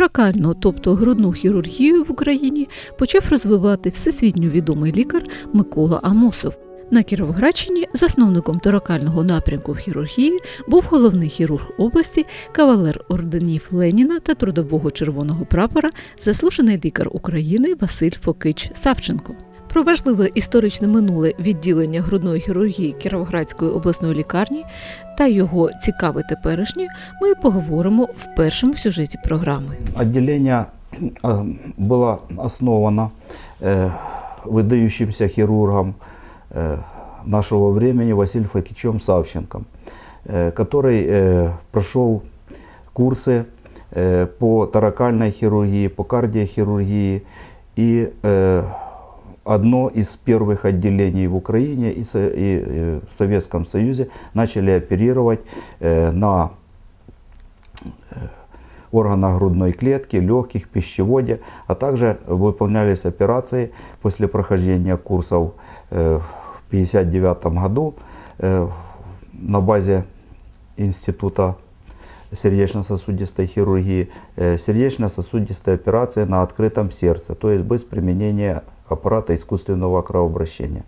Торакальну, тобто грудну хірургію в Україні, почав розвивати всесвітньо відомий лікар Микола Амосов. На Кіровоградщині засновником торакального напрямку в хірургії був головний хірург області, кавалер орденів Леніна та трудового червоного прапора, заслужений лікар України Василь Фокич Савченко. Про важливе історичне минуле відділення грудної хірургії Кіровоградської обласної лікарні та його цікаве теперішнє ми поговоримо в першому сюжеті програми. Отделение э, было основано э, выдающимся хирургом э, Нашего времени Василием Факичем Савченко, э, который э, прошел курсы э, по таракальной хирургии, по кардиохирургии. И э, одно из первых отделений в Украине и, э, в Советском Союзе начали оперировать э, на органах грудной клетки, легких, пищеводе, а также выполнялись операции после прохождения курсов э, в 1959 году э, на базе Института сердечно-сосудистой хирургии, э, сердечно-сосудистые операции на открытом сердце, то есть без применения аппарата искусственного кровообращения.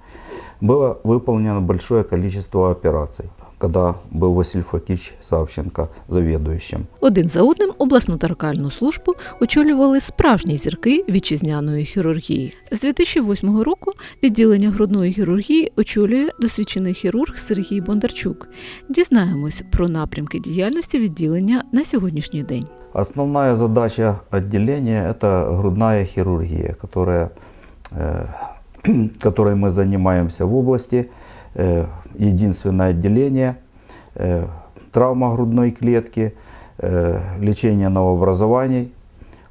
Было выполнено большое количество операций, когда был Василий Факич Савченко заведующим. Один за одним обласну торакальну службу очолювали справжні зірки вітчизняної хірургії. З 2008 року відділення грудної хірургії очолює досвідчений хірург Сергій Бондарчук. Дізнаємось про напрямки діяльності відділення на сьогоднішній день. Основная задача отделения – это грудная хирургия, которая, э, которой мы занимаемся в области. Э, единственное отделение э, травма грудной клетки, э, лечение новообразований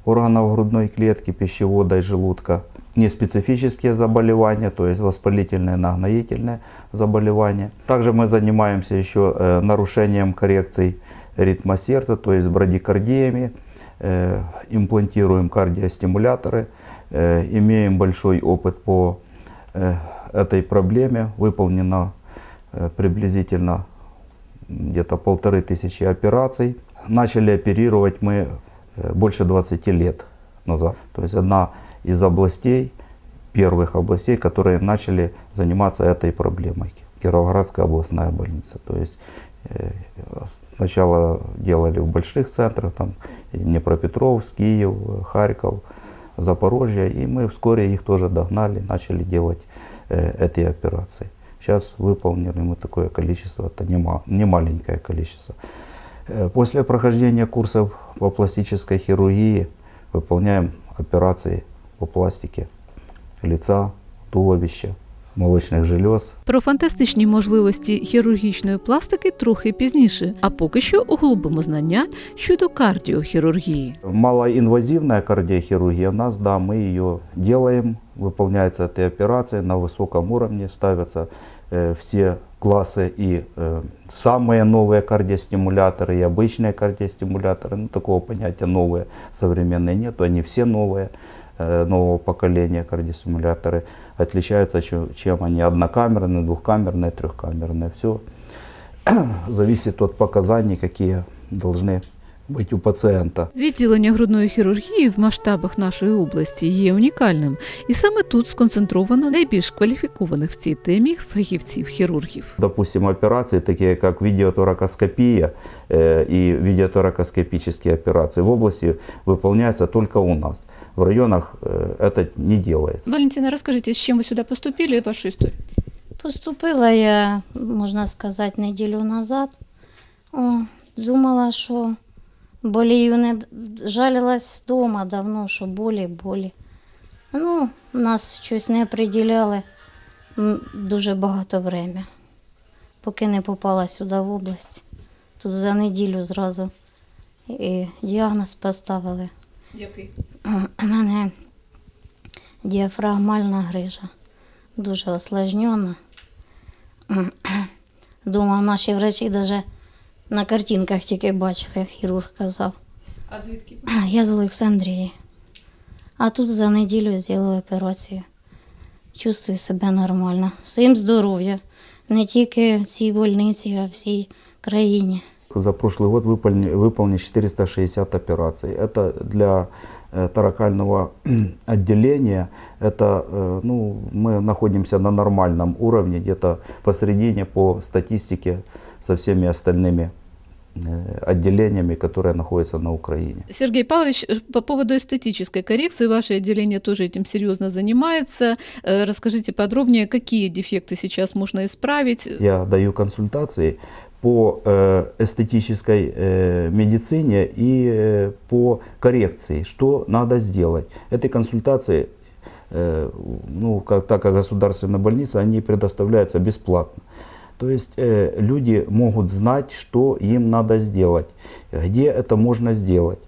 органов грудной клетки, пищевода и желудка, неспецифические заболевания, то есть воспалительные, нагноительные заболевания. Также мы занимаемся еще э, нарушением коррекций ритма сердца, то есть брадикардиями, э, имплантируем кардиостимуляторы, э, имеем большой опыт по э, этой проблеме, выполнено э, приблизительно где-то полторы тысячи операций. Начали оперировать мы э, больше 20 лет назад. То есть одна из областей, первых областей, которые начали заниматься этой проблемой. Кировоградская областная больница. То есть э, сначала делали в больших центрах, там Днепропетровск, Киев, Харьков, Запорожье, и мы вскоре их тоже догнали, начали делать э, эти операции. Сейчас выполнили мы такое количество, это не, ма- не маленькое количество. Э, После прохождения курсов по пластической хирургии выполняем операции по пластике лица, туловища, молочных желез, Про фантастичні можливості хірургічної пластики трохи пізніше, а поки що углубимо знання щодо кардіохірургії. Малоинвазивная кардиохирургия у нас, да, мы ее делаем, выполняются эти операции на высоком уровне, ставятся э, все классы и э, самые новые кардиостимуляторы и обычные кардиостимуляторы. Ну, такого понятия новые, современные нет, они все новые, э, нового поколения кардиостимуляторы. Отличаются чем, чем они однокамерные, двухкамерные, трехкамерные. Все зависит от показаний, какие должны быть у пациента. Відділення грудної хірургії в масштабах нашої області є унікальним, і саме тут сконцентровано найбільш кваліфікованих в цій темі фахівців-хірургів. Допустим, операции, такие как видеоторакоскопия э, и видеоторакоскопические операции в области выполняются только у нас. В районах э, это не делается. Валентина, розкажіть, з чим ви сюди поступили, вашу історію? Поступила я, можна сказати, неділю назад. О, думала, що болію не жалілась вдома давно, що болі, болі. Ну, нас щось не приділяли дуже багато время, поки не попала сюди в область. Тут за неділю зразу і діагноз поставили. Який? У мене діафрагмальна грижа, дуже осложнена. Думав, наші врачі навіть на картинках тільки бачила, як хірург казав. А звідки? Я з Олександрії. А тут за неділю зробили операцію. Чувствую себе нормально. Всім здоров'я. Не тільки в цій больниці, а всій країні. За прошлый год выполнено, выполнено 460 операций. Это для э, таракального отделения, это, э, ну, мы находимся на нормальном уровне, где-то посередине по статистике со всеми остальными э, отделениями, которые находятся на Украине. Сергей Павлович, э, по поводу эстетической коррекции, ваше отделение тоже этим серьезно занимается. Э, Расскажите подробнее, какие дефекты сейчас можно исправить. Я даю консультации по э, эстетической э, медицине и э, по коррекции, что надо сделать. Эти консультации, э, ну, как, так как государственная больница, они предоставляются бесплатно. То есть э, люди могут знать, что им надо сделать, где это можно сделать.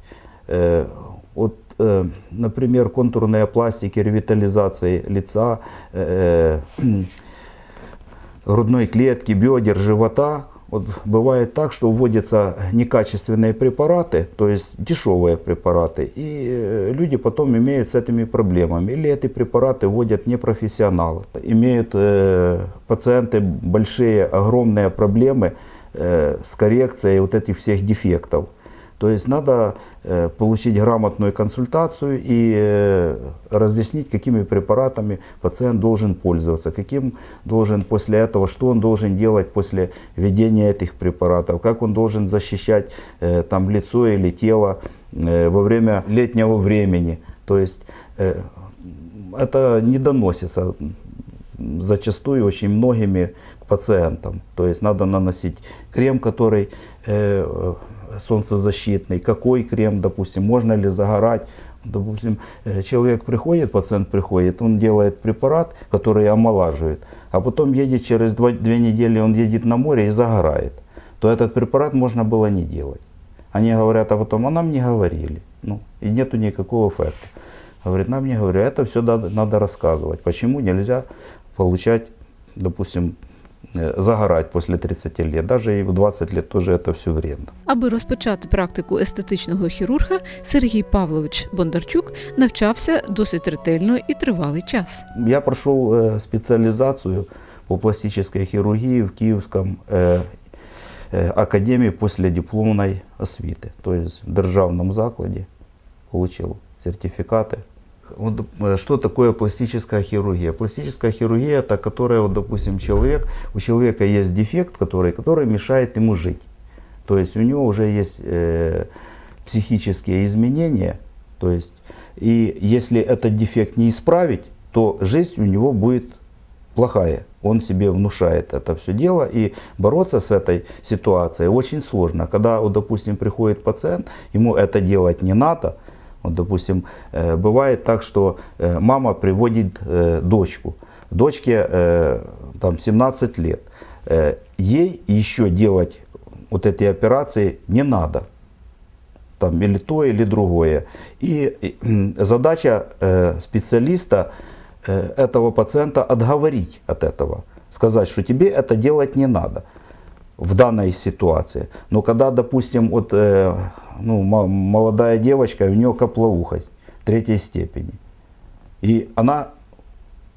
Э, вот, э, например, контурные пластики, ревитализации лица, э, грудной клетки, бедер, живота. Вот бывает так, что вводятся некачественные препараты, то есть дешевые препараты, и э, люди потом имеют с этими проблемами. Или эти препараты вводят непрофессионалы. Имеют э, пациенты большие, огромные проблемы э, с коррекцией вот этих всех дефектов. То есть надо э, получить грамотную консультацию и э, разъяснить, какими препаратами пациент должен пользоваться, каким должен после этого, что он должен делать после введения этих препаратов, как он должен защищать э, там лицо или тело во время летнего времени. То есть это не доносится зачастую очень многими к пациентам. То есть надо наносить крем, который э, солнцезащитный, какой крем, допустим, можно ли загорать. Допустим, э, человек приходит, пациент приходит, он делает препарат, который омолаживает, а потом едет через два, две недели, он едет на море и загорает. То этот препарат можно было не делать. Они говорят, а потом, а нам не говорили. Ну, и нету никакого эффекта. Говорит, нам не говорили. Это все надо, рассказывать. Почему нельзя получать, допустим, загорать после 30 лет. Даже и в 20 лет тоже это все вредно. Аби розпочати практику естетичного хірурга, Сергій Павлович Бондарчук навчався досить ретельно і тривалий час. Я прошел э, специализацию по пластической хирургии в Киевском э, э, академии после дипломной освиты. То есть в державном закладе получил сертификаты. Вот, э, что такое пластическая хирургия? Пластическая хирургия это которая, вот, допустим, человек, у человека есть дефект, который, который мешает ему жить. То есть у него уже есть э, психические изменения. То есть, и если этот дефект не исправить, то жизнь у него будет плохая. Он себе внушает это все дело, и бороться с этой ситуацией очень сложно. Когда, вот, допустим, приходит пациент, ему это делать не надо, вот, допустим, э, бывает так, что э, мама приводит э, дочку. Дочке э, там 17 лет. Э, ей еще делать вот эти операции не надо. Там или то, или другое. И э, задача э, специалиста э, этого пациента отговорить от этого. Сказать, что тебе это делать не надо в данной ситуации. Но когда, допустим, вот, э, ну, мо- молодая девочка, у нее каплоухость третьей степени, и она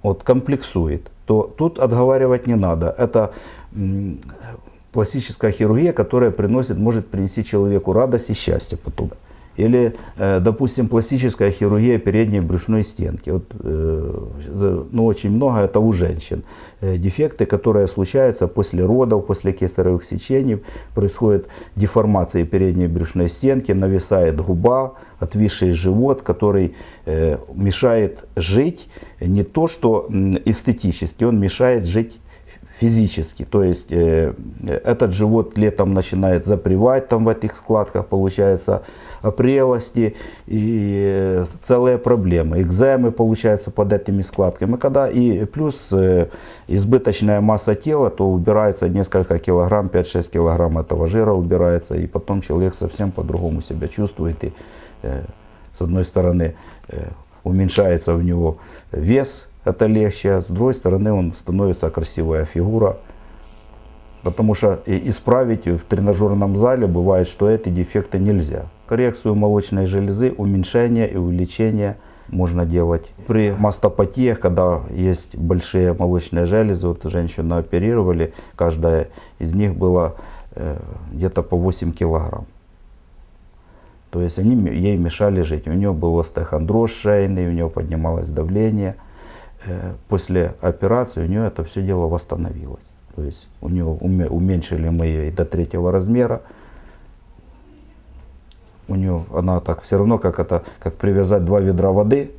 вот, комплексует, то тут отговаривать не надо. Это пластическая хирургия, которая приносит, может принести человеку радость и счастье потом. Или, э, допустим, пластическая хирургия передней брюшной стенки. Вот, э, за- ну, очень много это у женщин. Э, дефекты, которые случаются после родов, после кесаревых сечений. Происходит деформация передней брюшной стенки, нависает губа, отвисший живот, который э, мешает жить не то, что м, эстетически, он мешает жить физически. То есть э, этот живот летом начинает запревать там в этих складках, получается опрелости и э, целые проблемы. Экземы получаются под этими складками. Когда и плюс э, избыточная масса тела, то убирается несколько килограмм, 5-6 килограмм этого жира убирается, и потом человек совсем по-другому себя чувствует. И, э, с одной стороны, э, уменьшается у него вес, это легче, с другой стороны он становится красивая фигура. Потому что исправить в тренажерном зале бывает, что эти дефекты нельзя. Коррекцию молочной железы, уменьшение и увеличение можно делать. При мастопатиях, когда есть большие молочные железы, вот женщину оперировали, каждая из них была э, где-то по 8 килограмм. То есть они ей мешали жить. У нее был остеохондроз шейный, у нее поднималось давление. Э, После операции у нее это все дело восстановилось. То есть у нее уме- уменьшили мы ее до третьего размера. У нее она так все равно, как это, как привязать два ведра воды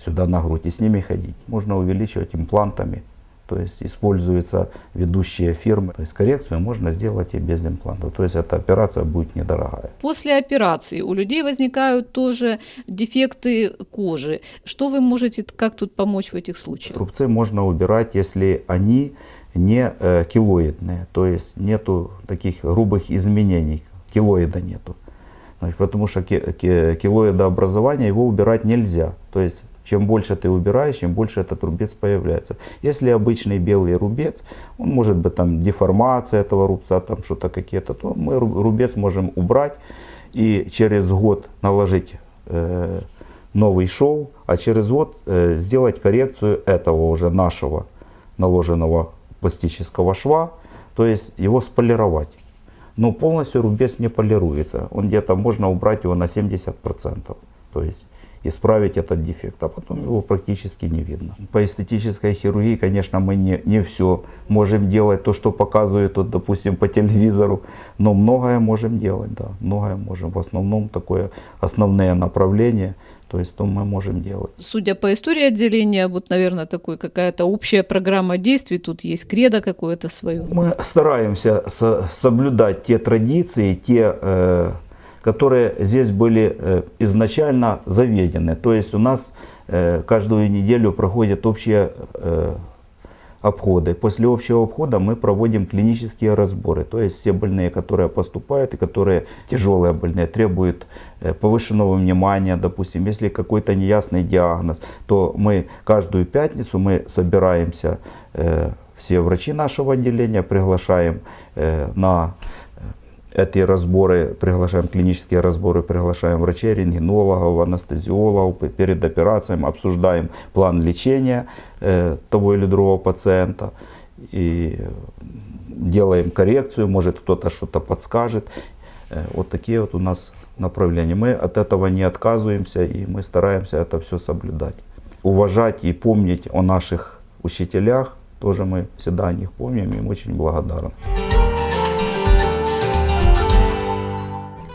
сюда на грудь и с ними ходить. Можно увеличивать имплантами. То есть используются ведущие фирмы. То есть коррекцию можно сделать и без импланта. То есть эта операция будет недорогая. После операции у людей возникают тоже дефекты кожи. Что вы можете, как тут помочь в этих случаях? Трубцы можно убирать, если они не э, килоидные, то есть нету таких грубых изменений, килоида нету. Значит, потому что ки- ки- килоидообразование его убирать нельзя. То есть чем больше ты убираешь, чем больше этот рубец появляется. Если обычный белый рубец, он может быть там деформация этого рубца, там что-то какие-то, то мы ру- рубец можем убрать и через год наложить э, новый шов, а через год э, сделать коррекцию этого уже нашего наложенного пластического шва, то есть его сполировать. Но полностью рубец не полируется. Он где-то можно убрать его на 70%. То есть исправить этот дефект, а потом его практически не видно. По эстетической хирургии, конечно, мы не, не все можем делать, то, что показывают, вот, допустим, по телевизору, но многое можем делать, да, многое можем. В основном такое основные направления, то есть то мы можем делать. Судя по истории отделения, вот, наверное, такой какая-то общая программа действий, тут есть кредо какое-то свое. Мы стараемся со- соблюдать те традиции, те, э, которые здесь были э, изначально заведены. То есть у нас э, каждую неделю проходят общие э, обходы. После общего обхода мы проводим клинические разборы. То есть все больные, которые поступают и которые тяжелые больные, требуют э, повышенного внимания, допустим, если какой-то неясный диагноз, то мы каждую пятницу мы собираемся, э, все врачи нашего отделения, приглашаем э, на эти разборы, приглашаем клинические разборы, приглашаем врачей, рентгенологов, анестезиологов П- перед операцией, обсуждаем план лечения э, того или другого пациента и э, делаем коррекцию, может кто-то что-то подскажет. Э, Вот такие вот у нас направления. Мы от этого не отказываемся и мы стараемся это все соблюдать. Уважать и помнить о наших учителях, тоже мы всегда о них помним и им очень благодарны.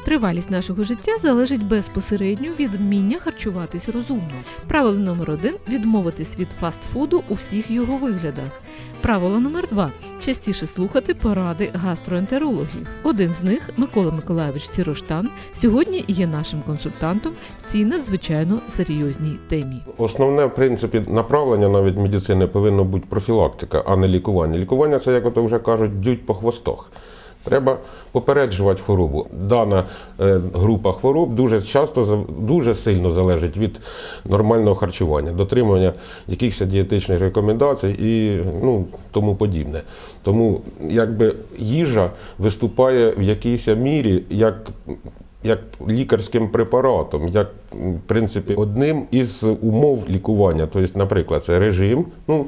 Тривалість нашого життя залежить безпосередньо від вміння харчуватись розумно. Правило номер один відмовитись від фастфуду у всіх його виглядах. Правило номер два частіше слухати поради гастроентерологів. Один з них, Микола Миколайович Сіроштан, сьогодні є нашим консультантом в цій надзвичайно серйозній темі. Основне, в принципі, направлення навіть медицини повинно бути профілактика, а не лікування. Лікування це, як ото вже кажуть, б'ють по хвостах. Треба попереджувати хворобу. Дана е, група хвороб дуже часто дуже сильно залежить від нормального харчування, дотримання якихось дієтичних рекомендацій і ну, тому подібне. Тому якби їжа виступає в якійсь мірі як як лікарським препаратом, як в принципі одним із умов лікування. Тобто, наприклад, це режим, ну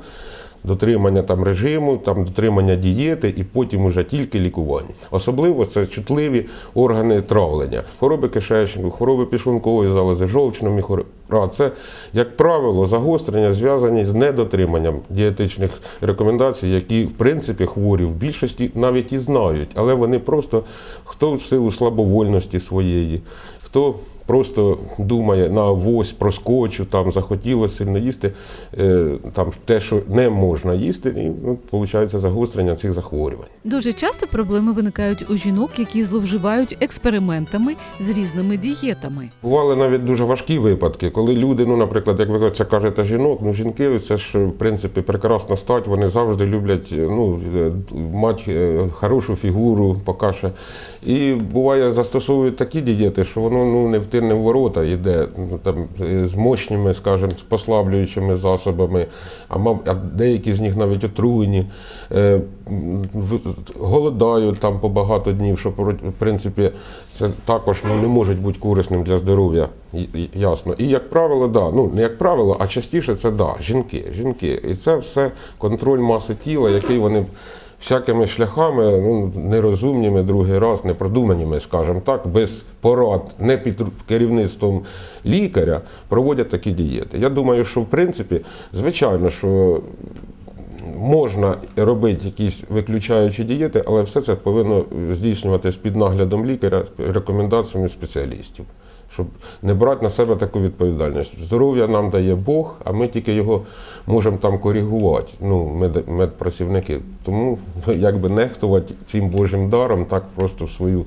дотримання там режиму, там дотримання дієти, і потім уже тільки лікування. Особливо це чутливі органи травлення, хвороби кишечнику, хвороби пішлункової залози, жовчного міхора. Це, як правило, загострення зв'язані з недотриманням дієтичних рекомендацій, які в принципі хворі в більшості навіть і знають, але вони просто хто в силу слабовольності своєї, хто просто думає на авось, проскочу, там захотілося сильно їсти, е, там те, що не можна їсти, і ну, виходить загострення цих захворювань. Дуже часто проблеми виникають у жінок, які зловживають експериментами з різними дієтами. Бували навіть дуже важкі випадки, коли люди, ну, наприклад, як ви це кажете, жінок, ну жінки це ж в принципі прекрасна стать, вони завжди люблять ну, е, мати е, хорошу фігуру, покаже. І буває, застосовують такі дієти, що воно ну, не в тим ворота йде ну, там, е, з мощними, скажімо, з послаблюючими засобами, а, мав- а деякі з них навіть отруєні, е, голодають там по багато днів, що в принципі це також ну, не може бути корисним для здоров'я, ясно. І як правило, да, ну не як правило, а частіше це да, жінки. жінки. І це все контроль маси тіла, який вони всякими шляхами, ну нерозумніми, другий раз, непродуманими, скажімо так, без порад, не під керівництвом лікаря, проводять такі дієти. Я думаю, що в принципі, звичайно, що можна робити якісь виключаючі дієти, але все це повинно здійснюватись під наглядом лікаря, рекомендаціями спеціалістів. Щоб не брати на себе таку відповідальність. Здоров'я нам дає Бог, а ми тільки його можемо там коригувати, ну, мед, медпрацівники. Тому якби нехтувати цим Божим даром так просто в свою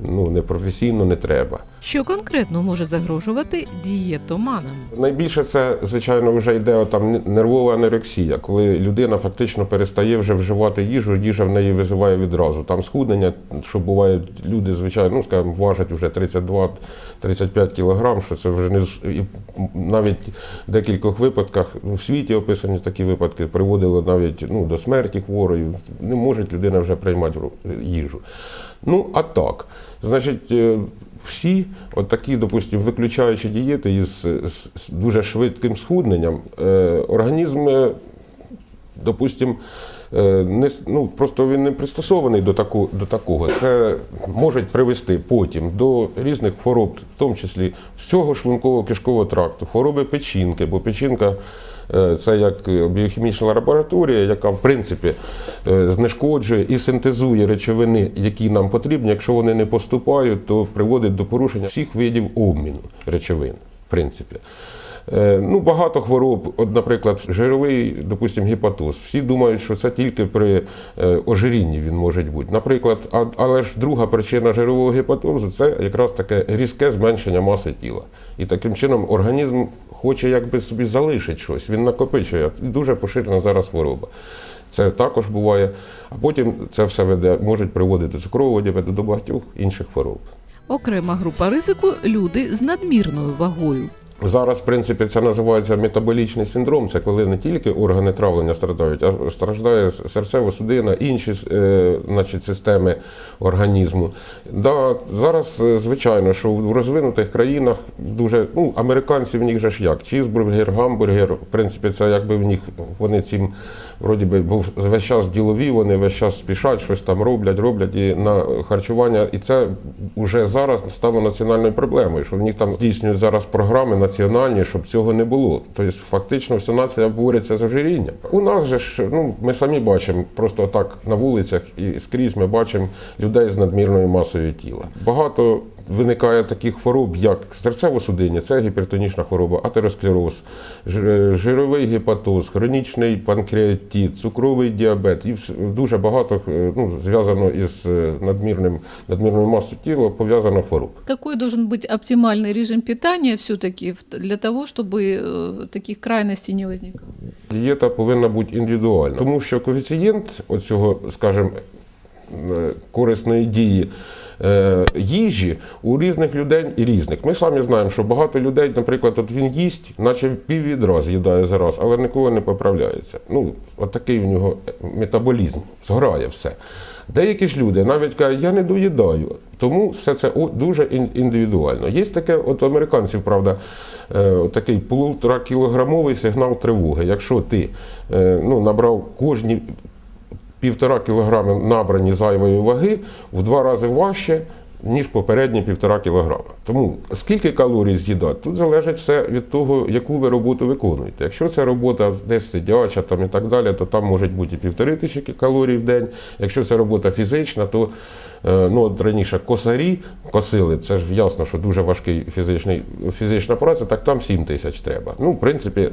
ну, непрофесійно не треба. Що конкретно може загрожувати дієтоманам? Найбільше це, звичайно, вже йде там нервова анорексія, коли людина фактично перестає вже вживати їжу, їжа в неї визиває відразу. Там схуднення, що бувають люди, звичайно, ну скажімо, важать вже 32-35 кілограм, що це вже не і навіть в декількох випадках ну, в світі описані такі випадки приводили навіть ну, до смерті хворої. Не може людина вже приймати їжу. Ну, а так, значить, е, всі, от такі, допустимо, виключаючи дієти із, з- дуже швидким схудненням, е, організм, е, допустимо, не, ну, просто він не пристосований до, таку, до такого. Це може привести потім до різних хвороб, в тому числі всього шлунково-кишкового тракту, хвороби печінки, бо печінка е, це як е, біохімічна лабораторія, яка в принципі е, знешкоджує і синтезує речовини, які нам потрібні. Якщо вони не поступають, то приводить до порушення всіх видів обміну речовин, в принципі. Е, Ну, багато хвороб, от, наприклад, жировий, допустимо, гепатоз. Всі думають, що це тільки при е, ожирінні він може бути. Наприклад, але ж друга причина жирового гепатозу це якраз таке різке зменшення маси тіла. І таким чином організм хоче якби собі залишити щось, він накопичує. Дуже поширена зараз хвороба. Це також буває. А потім це все веде, може приводити цукрового діабету, до багатьох інших хвороб. Окрема група ризику люди з надмірною вагою. Зараз, в принципі, це називається метаболічний синдром. Це коли не тільки органи травлення страдають, а страждає серцево-судина, інші е, значить, системи організму. Да, зараз, е, звичайно, що в розвинутих країнах дуже ну, американці в них же ж як чізбургер, гамбургер. В принципі, це якби в них вони цим вроді би був весь час ділові, вони весь час спішать, щось там роблять, роблять і на харчування. І це вже зараз стало національною проблемою, що в них там здійснюють зараз програми національні, щоб цього не було. Тобто, фактично, вся нація бореться з ожирінням. У нас же ж ну ми самі бачимо, просто так на вулицях і скрізь ми бачимо людей з надмірною масою тіла. Багато виникає таких хвороб, як серцево-судиння, це гіпертонічна хвороба, атеросклероз, жир- жировий гепатоз, хронічний панкреатит, цукровий діабет. І вс- дуже багато е, ну, зв'язано із е, надмірним, надмірною масою тіла, пов'язано хвороб. Какой должен быть оптимальный режим питания все-таки для того, чтобы э, таких крайностей не возникало? Дієта повинна бути індивідуальна, тому що коефіцієнт оцього, скажімо, е, корисної дії е, їжі у різних людей і різних. Ми самі знаємо, що багато людей, наприклад, от він їсть, наче пів відра з'їдає за раз, але ніколи не поправляється. Ну, от такий у нього метаболізм, згорає все. Деякі ж люди навіть кажуть, я не доїдаю. Тому все це дуже індивідуально. Є таке, от американців, правда, е, такий полутора кілограмовий сигнал тривоги. Якщо ти е, ну, набрав кожні півтора кілограми набрані зайвої ваги в два рази важче, ніж попередні півтора кілограма. Тому скільки калорій з'їдати, тут залежить все від того, яку ви роботу виконуєте. Якщо це робота десь сидяча там і так далі, то там може бути і півтори тисячі калорій в день. Якщо це робота фізична, то е, ну, от раніше косарі косили, це ж ясно, що дуже важкий фізичний, фізична праця, так там 7 тисяч треба. Ну, в принципі,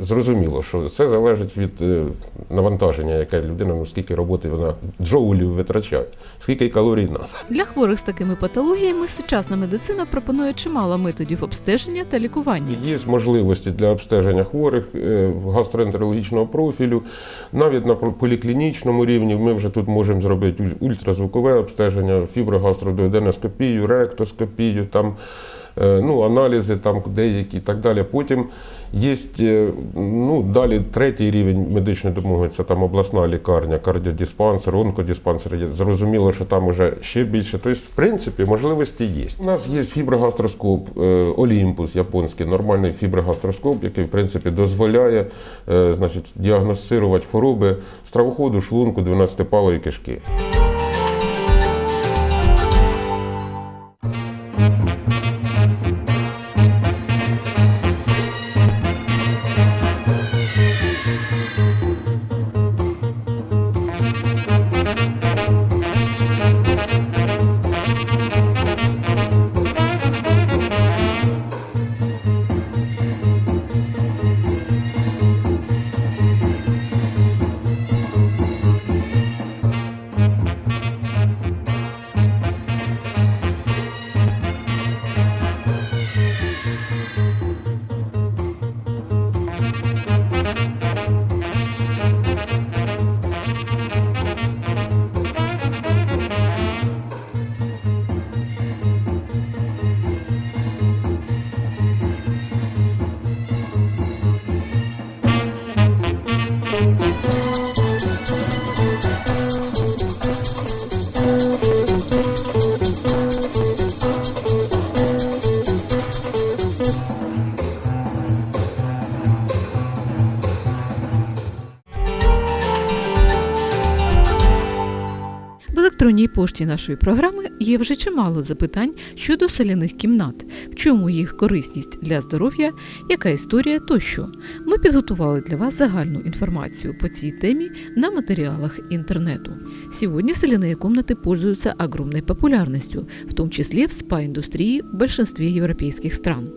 зрозуміло, що це залежить від е, навантаження, яке людина, ну скільки роботи вона джоулів витрачає, скільки калорій нас. Для хворих з такими патологіями сучасна медицина пропонує чимало методів обстеження та лікування. Є можливості для обстеження хворих е, гастроентерологічного профілю. Навіть на поліклінічному рівні ми вже тут можемо зробити уль- ультразвукове обстеження, фіброгастродуоденоскопію, ректоскопію, там ну, аналізи там деякі і так далі. Потім є ну, далі третій рівень медичної допомоги, це там обласна лікарня, кардіодиспансер, онкодиспансер. Зрозуміло, що там вже ще більше. Тобто, в принципі, можливості є. У нас є фіброгастроскоп е, Олімпус японський, нормальний фіброгастроскоп, який в принципі дозволяє е, значить, діагностувати хвороби стравоходу, шлунку, 12-палої кишки. електронній пошті нашої програми є вже чимало запитань щодо соляних кімнат, в чому їх корисність для здоров'я, яка історія тощо. Ми підготували для вас загальну інформацию по цій темі на материалах интернету. Сегодня соляные комнаты пользуются огромной популярностью, в том числе в спа-индустрии в большинстве европейских стран.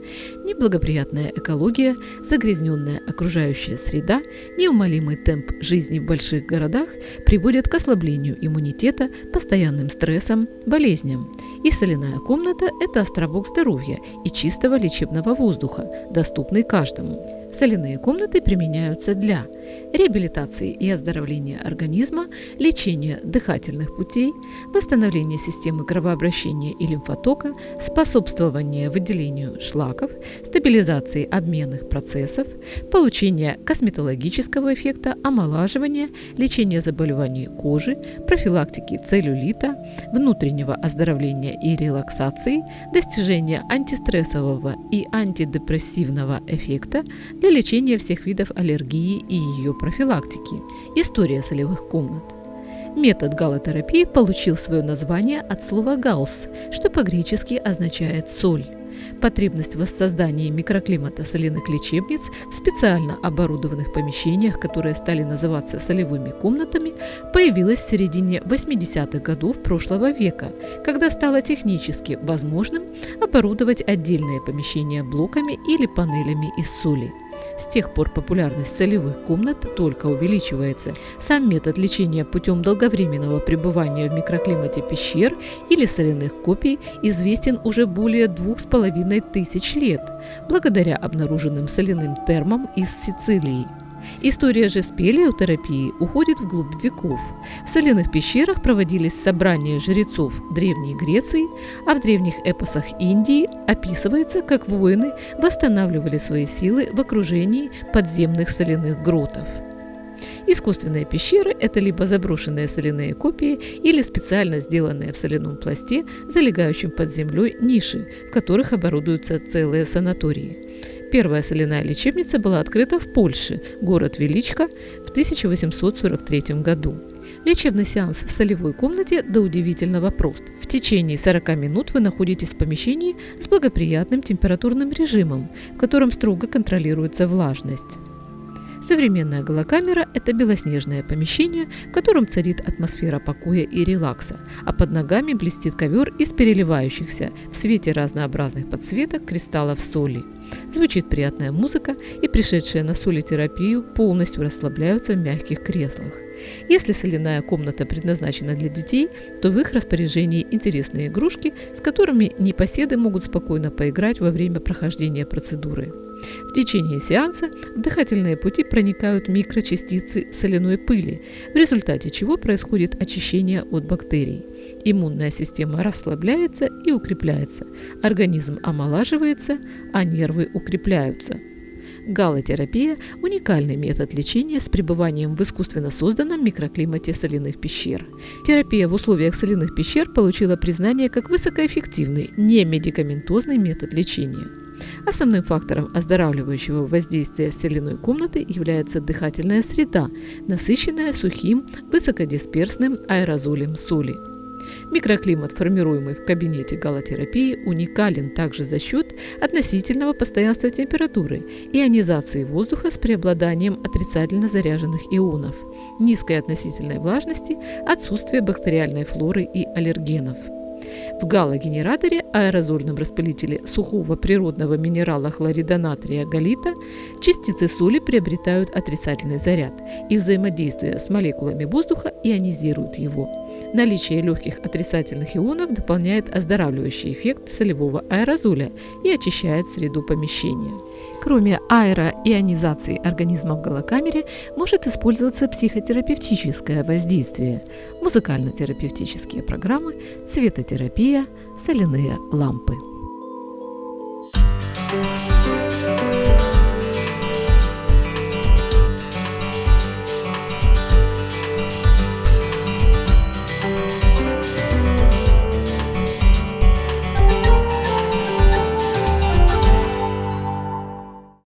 Неблагоприятная экология, загрязненная окружающая среда, неумолимый темп жизни в больших городах приводят к ослаблению иммунитета, постоянным стрессам, болезням. И соляная комната – это островок здоровья и чистого лечебного воздуха, доступный каждому. Соляные комнаты применяются для реабилитации и оздоровления организма, лечения дыхательных путей, восстановления системы кровообращения и лимфотока, способствования выделению шлаков, стабилизации обменных процессов, получения косметологического эффекта, омолаживания, лечения заболеваний кожи, профилактики целлюлита, внутреннего оздоровления и релаксации, достижения антистрессового и антидепрессивного эффекта для лечения всех видов аллергии и ее профилактики. История солевых комнат. Метод галотерапии получил свое название от слова «галс», что по-гречески означает «соль». Потребность в воссоздании микроклимата соляных лечебниц в специально оборудованных помещениях, которые стали называться солевыми комнатами, появилась в середине 80-х годов прошлого века, когда стало технически возможным оборудовать отдельные помещения блоками или панелями из соли. С тех пор популярность солевых комнат только увеличивается. Сам метод лечения путем долговременного пребывания в микроклимате пещер или соляных копий известен уже более двух с половиной тысяч лет, благодаря обнаруженным соляным термам из Сицилии. История же спелеотерапии уходит вглубь веков. В соляных пещерах проводились собрания жрецов Древней Греции, а в древних эпосах Индии описывается, как воины восстанавливали свои силы в окружении подземных соляных гротов. Искусственные пещеры – это либо заброшенные соляные копии или специально сделанные в соляном пласте, залегающем под землей ниши, в которых оборудуются целые санатории. Первая соляная лечебница была открыта в Польше, город Величко, в 1843 году. Лечебный сеанс в солевой комнате до удивительного прост. В течение 40 минут вы находитесь в помещении с благоприятным температурным режимом, в котором строго контролируется влажность. Современная голокамера – это белоснежное помещение, в котором царит атмосфера покоя и релакса, а под ногами блестит ковер из переливающихся в свете разнообразных подсветок кристаллов соли. Звучит приятная музыка, и пришедшие на солитерапию полностью расслабляются в мягких креслах. Если соляная комната предназначена для детей, то в их распоряжении интересные игрушки, с которыми непоседы могут спокойно поиграть во время прохождения процедуры. В течение сеанса в дыхательные пути проникают микрочастицы соляной пыли, в результате чего происходит очищение от бактерий. Иммунная система расслабляется и укрепляется, организм омолаживается, а нервы укрепляются. Галотерапия – уникальный метод лечения с пребыванием в искусственно созданном микроклимате соляных пещер. Терапия в условиях соляных пещер получила признание как высокоэффективный, немедикаментозный метод лечения. Основным фактором оздоравливающего воздействия соляной комнаты является дыхательная среда, насыщенная сухим, высокодисперсным аэрозолем соли. Микроклимат, формируемый в кабинете галотерапии, уникален также за счет относительного постоянства температуры, ионизации воздуха с преобладанием отрицательно заряженных ионов, низкой относительной влажности, отсутствия бактериальной флоры и аллергенов. В галогенераторе, аэрозольном распылителе сухого природного минерала хлорида натрия галита, частицы соли приобретают отрицательный заряд и взаимодействие с молекулами воздуха ионизируют его. Наличие легких отрицательных ионов дополняет оздоравливающий эффект солевого аэрозоля и очищает среду помещения. Кроме аэроионизации организма в голокамере, может использоваться психотерапевтическое воздействие, музыкально-терапевтические программы, цветотерапия, соляные лампы. thank you